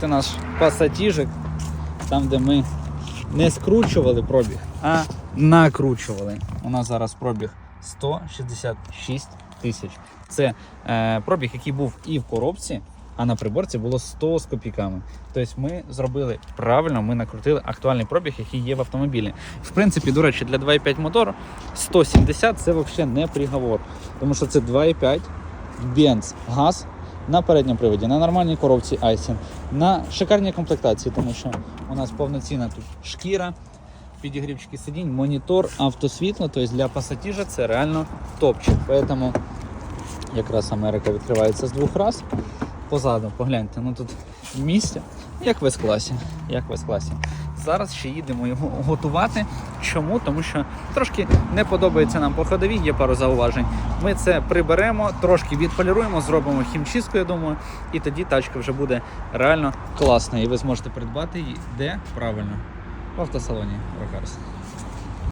Це наш пасатіжик, там, де ми не скручували пробіг, а накручували. У нас зараз пробіг 166 тисяч. Це е, пробіг, який був і в коробці, а на приборці було 100 з копійками. Тобто ми зробили правильно, ми накрутили актуальний пробіг, який є в автомобілі. В принципі, до речі, для 2,5 мотору 170 це взагалі не приговор. Тому що це 2,5 Benz газ на передньому приводі, на нормальній коробці Айсін, на шикарній комплектації, тому що у нас повноцінна тут шкіра, підігрівчики сидінь, монітор, автосвітло. Тобто для пасатіжа це реально топчик. Поэтому якраз Америка відкривається з двох раз. Позаду, погляньте, ну тут місце, як весь С-класі. Як в С-класі. Зараз ще їдемо його готувати. Чому? Тому що трошки не подобається нам по ходовій, є пару зауважень. Ми це приберемо, трошки відполіруємо, зробимо хімчистку, я думаю, і тоді тачка вже буде реально класна. І ви зможете придбати її де правильно в автосалоні Рокарс.